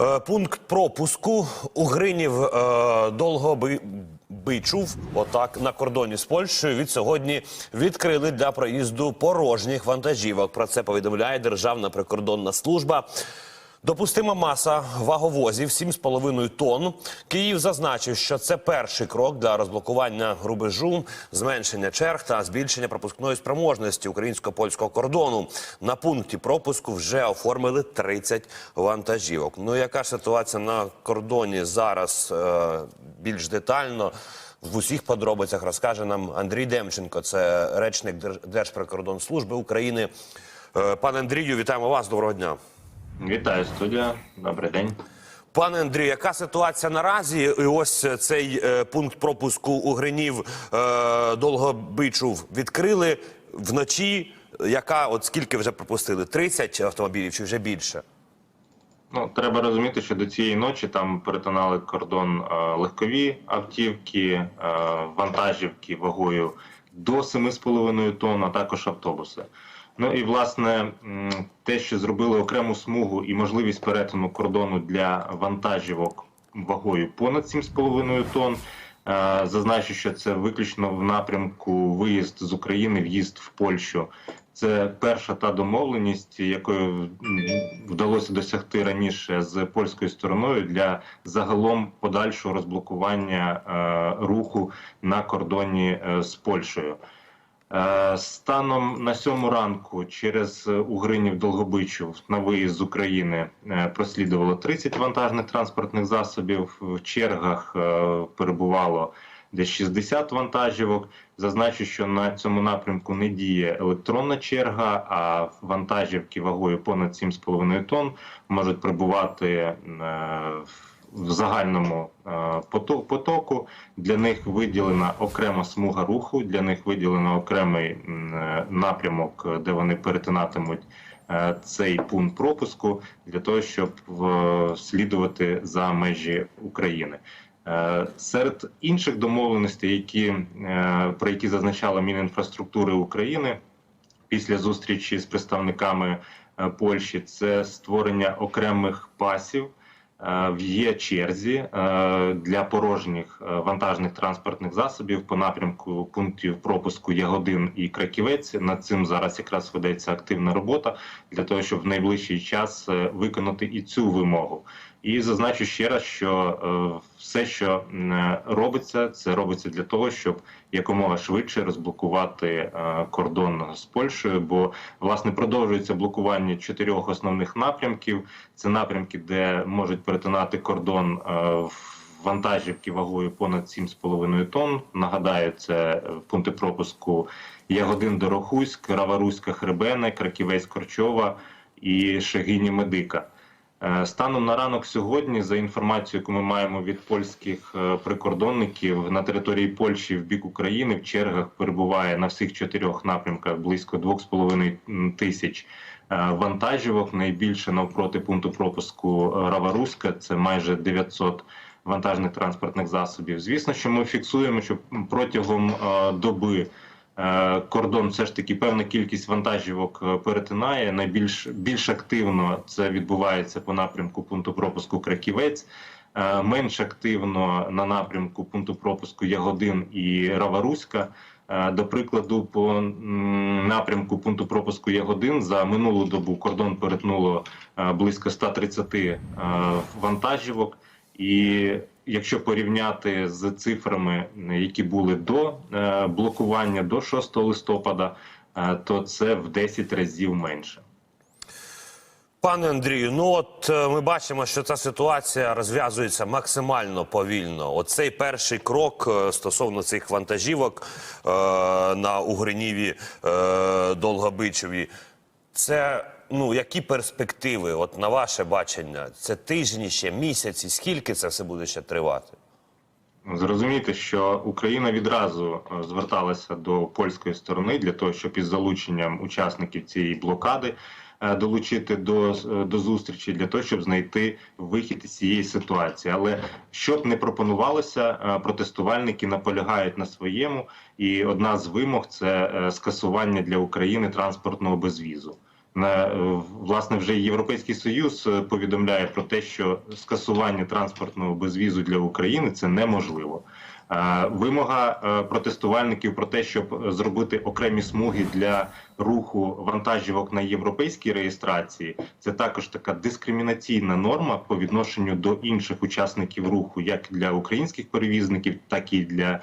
Е, Пункт пропуску у Гринів е, чув отак на кордоні з Польщею від сьогодні відкрили для проїзду порожніх вантажівок. Про це повідомляє Державна прикордонна служба. Допустима маса ваговозів 7,5 тонн. Київ зазначив, що це перший крок для розблокування рубежу, зменшення черг та збільшення пропускної спроможності українсько-польського кордону. На пункті пропуску вже оформили 30 вантажівок. Ну яка ж ситуація на кордоні зараз е, більш детально? В усіх подробицях розкаже нам Андрій Демченко, це речник Держ- Держприкордонслужби України. Е, Пане Андрію, вітаємо вас. Доброго дня. Вітаю студія. Добрий день. Пане Андрію, яка ситуація наразі? І ось цей е, пункт пропуску у Гринів е, Долгобичув відкрили вночі. Яка от скільки вже пропустили? 30 автомобілів чи вже більше? Ну треба розуміти, що до цієї ночі там перетинали кордон е, легкові автівки, е, вантажівки вагою до 7,5 тонн, а також автобуси. Ну і власне те, що зробили окрему смугу і можливість перетину кордону для вантажівок вагою понад 7,5 тонн. Е, Зазначу, що це виключно в напрямку виїзд з України, в'їзд в Польщу. Це перша та домовленість, якої вдалося досягти раніше з польською стороною для загалом подальшого розблокування е, руху на кордоні е, з Польщею. Е, Станом на сьому ранку через е, Угринів Долгобичів на виїзд з України е, прослідувало 30 вантажних транспортних засобів. В чергах перебувало десь 60 вантажівок. Зазначу, що на цьому напрямку не діє електронна черга, а вантажівки вагою понад 7,5 тонн можуть прибувати е, в загальному е, потоку. Для них виділена окрема смуга руху, для них виділено окремий е, напрямок, де вони перетинатимуть е, цей пункт пропуску для того, щоб слідувати за межі України. Серед інших домовленостей, які, про які зазначала Мінінфраструктури України після зустрічі з представниками Польщі, це створення окремих пасів в є черзі е, для порожніх е, вантажних транспортних засобів по напрямку пунктів пропуску Ягодин і Краківець. Над цим зараз якраз ведеться активна робота для того, щоб в найближчий час е, виконати і цю вимогу. І зазначу ще раз, що е, все, що робиться, це робиться для того, щоб якомога швидше розблокувати е, кордон з Польщею. Бо власне продовжується блокування чотирьох основних напрямків. Це напрямки, де можуть перетинати кордон е, в вантажівки вагою понад 7,5 тонн. Нагадаю, це пункти пропуску Ягодин Дорохуськ, Раваруська Хребене, Краківець Корчова і Шегині Медика. Е, Станом на ранок сьогодні, за інформацією, яку ми маємо від польських е, прикордонників на території Польщі в бік України в чергах перебуває на всіх чотирьох напрямках близько 2,5 тисяч е, вантажівок. Найбільше навпроти пункту пропуску Раваруська це майже 900 вантажних транспортних засобів. Звісно, що ми фіксуємо, що протягом доби. Е, Кордон все ж таки певна кількість вантажівок е, перетинає. Найбільш більш активно це відбувається по напрямку пункту пропуску Краківець. Е, Менш активно на напрямку пункту пропуску Ягодин і Раваруська. До прикладу, по напрямку пункту пропуску Ягодин за минулу добу кордон перетнуло близько 130 е, вантажівок. І якщо порівняти з цифрами, які були до е, блокування до 6 листопада, е, то це в 10 разів менше. Пане Андрію, ну от е, ми бачимо, що ця ситуація розв'язується максимально повільно. Оцей перший крок стосовно цих вантажівок е, на Угриніві е, Долгобичеві. Це ну які перспективи? От на ваше бачення, це тижні ще місяці. Скільки це все буде ще тривати? Зрозуміти, що Україна відразу е, зверталася до польської сторони для того, щоб із залученням учасників цієї блокади е, долучити до, е, до зустрічі для того, щоб знайти вихід із цієї ситуації. Але щоб не пропонувалося, протестувальники наполягають на своєму, і одна з вимог це скасування для України транспортного безвізу. Е, власне вже Європейський Союз е, повідомляє про те, що скасування транспортного безвізу для України це неможливо. Е, Вимога протестувальників про те, щоб зробити окремі смуги для руху вантажівок на європейській реєстрації, це також така дискримінаційна норма по відношенню до інших учасників руху, як для українських перевізників, так і для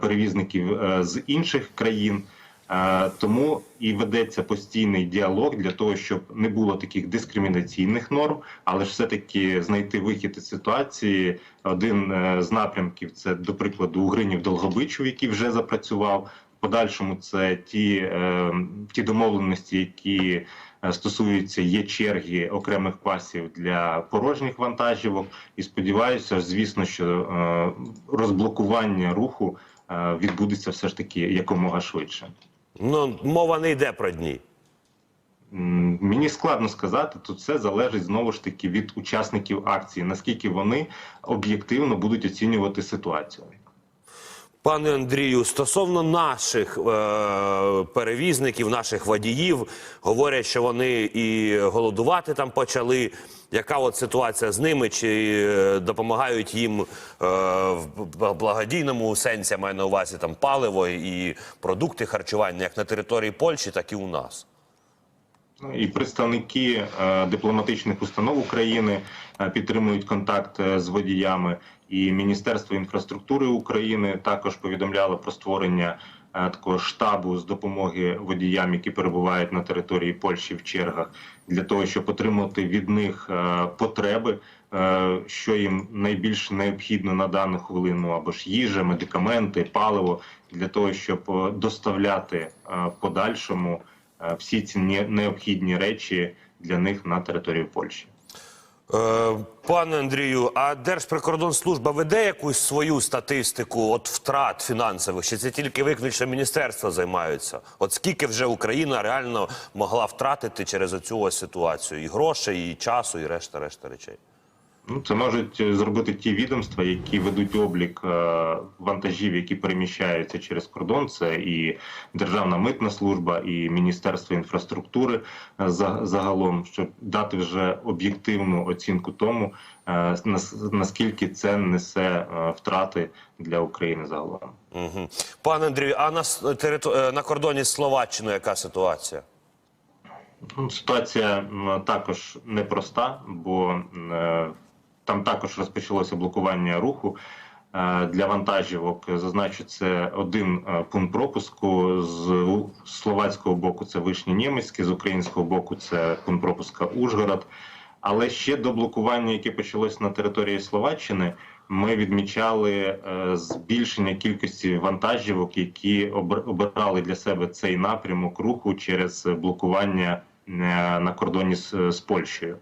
перевізників з інших країн. Е, Тому і ведеться постійний діалог для того, щоб не було таких дискримінаційних норм, але ж все-таки знайти вихід із ситуації. Один е, з напрямків це, до прикладу, Угринів Долгобичу, який вже запрацював. Подальшому це ті, е, ті домовленості, які стосуються є черги окремих пасів для порожніх вантажівок. І сподіваюся, звісно, що розблокування руху відбудеться все ж таки якомога швидше. Ну, мова не йде про дні. Мені складно сказати, тут все залежить знову ж таки від учасників акції, наскільки вони об'єктивно будуть оцінювати ситуацію. Пане Андрію, стосовно наших е, перевізників, наших водіїв, говорять, що вони і голодувати там почали. Яка от ситуація з ними? Чи е, допомагають їм е, в благодійному сенсі, маю на увазі там паливо і продукти харчування, як на території Польщі, так і у нас? Ну, І представники е, дипломатичних установ України підтримують контакт з водіями. І Міністерство інфраструктури України також повідомляло про створення такого штабу з допомоги водіям, які перебувають на території Польщі в чергах, для того, щоб отримати від них е, потреби, е, що їм найбільш необхідно на дану хвилину, або ж їжа, медикаменти, паливо, для того, щоб е, доставляти в подальшому всі ці необхідні речі для них на територію Польщі. Е, Пане Андрію, а Держприкордонслужба веде якусь свою статистику от втрат фінансових? Чи це тільки виключно міністерства займаються? От скільки вже Україна реально могла втратити через оцю ось ситуацію? І грошей, і часу, і решта решта речей. Ну, це можуть е, зробити ті відомства, які ведуть облік е, вантажів, які переміщаються через кордон. Це і Державна митна служба, і Міністерство інфраструктури е, загалом, щоб дати вже об'єктивну оцінку тому, наскільки це несе втрати для України загалом. Угу. Пане Андрію, а на, на кордоні з Словаччиною яка ситуація? Ну, Ситуація також непроста, бо там також розпочалося блокування руху е, для вантажівок. Зазначу, це один е, пункт пропуску з словацького боку. Це Вишні Німецьке, з українського боку це пункт пропуска Ужгород. Але ще до блокування, яке почалось на території Словаччини, ми відмічали е, збільшення кількості вантажівок, які обирали для себе цей напрямок руху через блокування е, на кордоні з Польщею.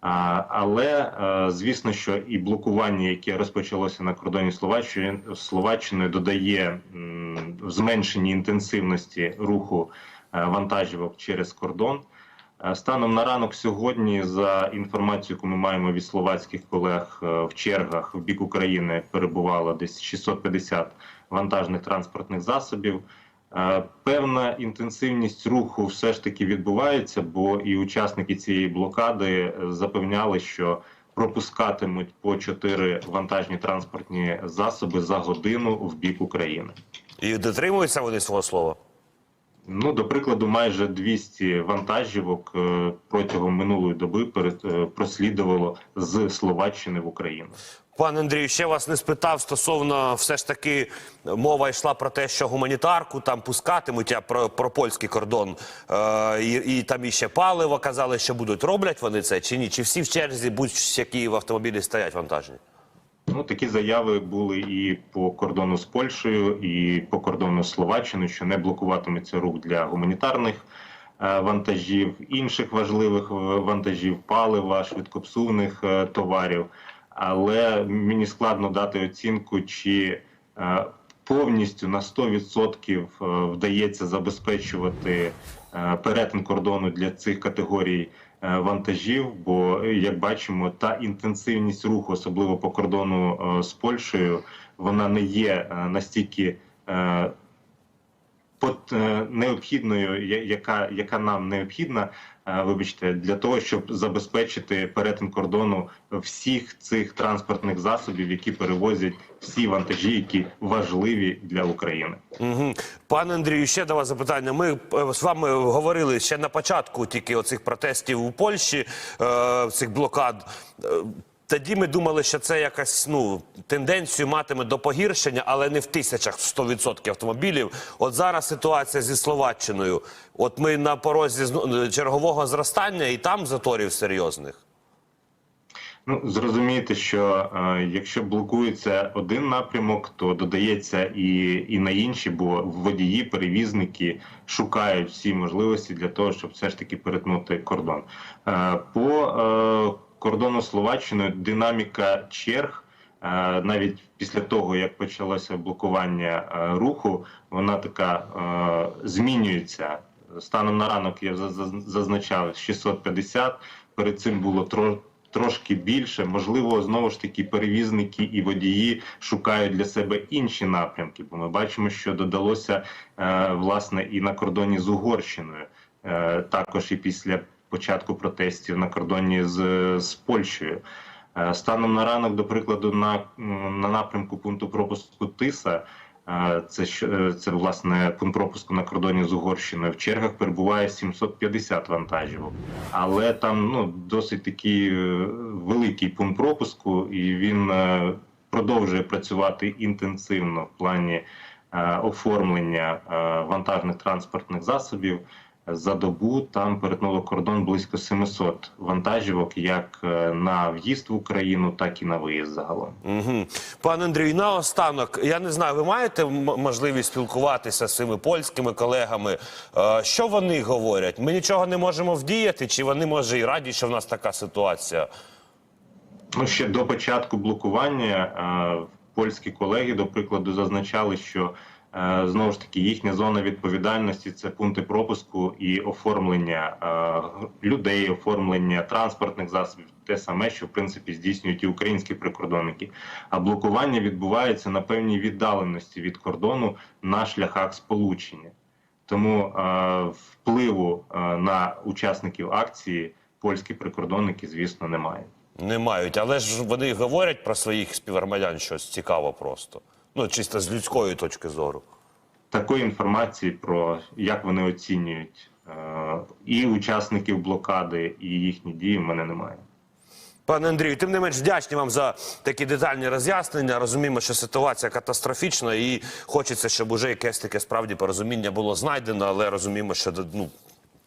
Але е, звісно, що і блокування, яке розпочалося на кордоні Словаччини, Словаччиною, додає м, зменшення інтенсивності руху е, вантажівок через кордон. Е, Станом на ранок сьогодні, за інформацією, яку ми маємо від словацьких колег в чергах в бік України перебувало десь 650 вантажних транспортних засобів. Е, Певна інтенсивність руху все ж таки відбувається, бо і учасники цієї блокади е, запевняли, що пропускатимуть по чотири вантажні транспортні засоби за годину в бік України. І дотримуються вони свого слова? Ну, до прикладу, майже 200 вантажівок е, протягом минулої доби е, прослідувало з Словаччини в Україну. Пане Андрію, ще вас не спитав стосовно все ж таки мова йшла про те, що гуманітарку там пускатимуть, а про, про польський кордон е, і, і там іще паливо казали, що будуть роблять вони це чи ні? Чи всі в черзі будь-які в автомобілі стоять вантажні? Ну, такі заяви були і по кордону з Польщею, і по кордону з Словаччиною, що не блокуватиметься рух для гуманітарних е, вантажів, інших важливих е, вантажів, палива, швидкопсувних е, товарів. Але мені складно дати оцінку, чи повністю на 100% е, вдається забезпечувати перетин кордону для цих категорій е, вантажів. Бо, е, як бачимо, та інтенсивність руху, особливо по кордону е, з Польщею, вона не є е, настільки пот- е, необхідною, яка, яка нам необхідна, е, вибачте, для того, щоб забезпечити перетин кордону всіх цих транспортних засобів, які перевозять всі вантажі, які важливі для України. Угу. Пане Андрію, ще до вас запитання. Ми е, з вами говорили ще на початку тільки оцих протестів у Польщі, цих блокад. Тоді ми думали, що це якась ну тенденцію матиме до погіршення, але не в тисячах, 100% автомобілів. От зараз ситуація зі Словаччиною. От ми на порозі чергового зростання, і там заторів серйозних. Ну зрозумієте, що е, якщо блокується один напрямок, то додається і, і на інші, бо водії, перевізники шукають всі можливості для того, щоб все ж таки перетнути кордон. Е, по е, кордону Словаччиною динаміка черг. е, Навіть після того, як почалося блокування е, руху, вона така е, змінюється. Станом на ранок я за- за- зазначав 650, перед цим було трошки більше. Можливо, знову ж таки перевізники і водії шукають для себе інші напрямки, бо ми бачимо, що додалося власне і на кордоні з Угорщиною, також і після початку протестів на кордоні з, з Польщею. Е, Станом на ранок, до прикладу, на, на напрямку пункту пропуску Тиса. е, Це е, це власне пункт пропуску на кордоні з Угорщиною. В чергах перебуває 750 вантажівок, але там ну досить такий великий пункт пропуску, і він продовжує працювати інтенсивно в плані оформлення вантажних транспортних засобів. За добу там перетнуло кордон близько 700 вантажівок, як е, на в'їзд в Україну, так і на виїзд загалом. Угу. Пане Андрію, наостанок, я не знаю, ви маєте можливість спілкуватися з своїми польськими колегами? Е, що вони говорять? Ми нічого не можемо вдіяти, чи вони може і раді, що в нас така ситуація? Ну ще до початку блокування е, польські колеги, до прикладу, зазначали, що знову ж таки їхня зона відповідальності це пункти пропуску і оформлення е, людей, оформлення транспортних засобів, те саме, що в принципі здійснюють і українські прикордонники. А блокування відбувається на певній віддаленості від кордону на шляхах сполучення. Тому е, впливу е, на учасників акції польські прикордонники, звісно, не мають. Не мають, але ж вони говорять про своїх співгромадян щось цікаво просто. Ну, чисто з людської точки зору. такої інформації про як вони оцінюють е, і учасників блокади, і їхні дії в мене немає. Пане Андрію, тим не менш вдячні вам за такі детальні роз'яснення. Розуміємо, що ситуація катастрофічна, і хочеться, щоб уже якесь таке справді порозуміння було знайдено, але розуміємо, що ну.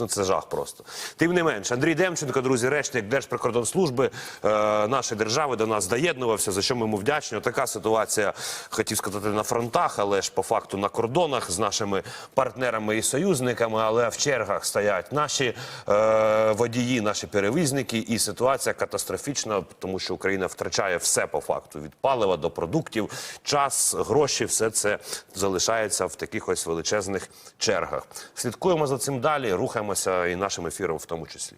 Ну, це жах просто. Тим не менш, Андрій Демченко, друзі, речник Держприкордонслужби е, нашої держави до нас доєднувався, за що ми йому вдячні. Така ситуація, хотів сказати, на фронтах, але ж по факту на кордонах з нашими партнерами і союзниками. Але в чергах стоять наші е, водії, наші перевізники, і ситуація катастрофічна, тому що Україна втрачає все по факту від палива до продуктів, час, гроші, все це залишається в таких ось величезних чергах. Слідкуємо за цим далі, рухаємося і нашим ефіром в тому числі.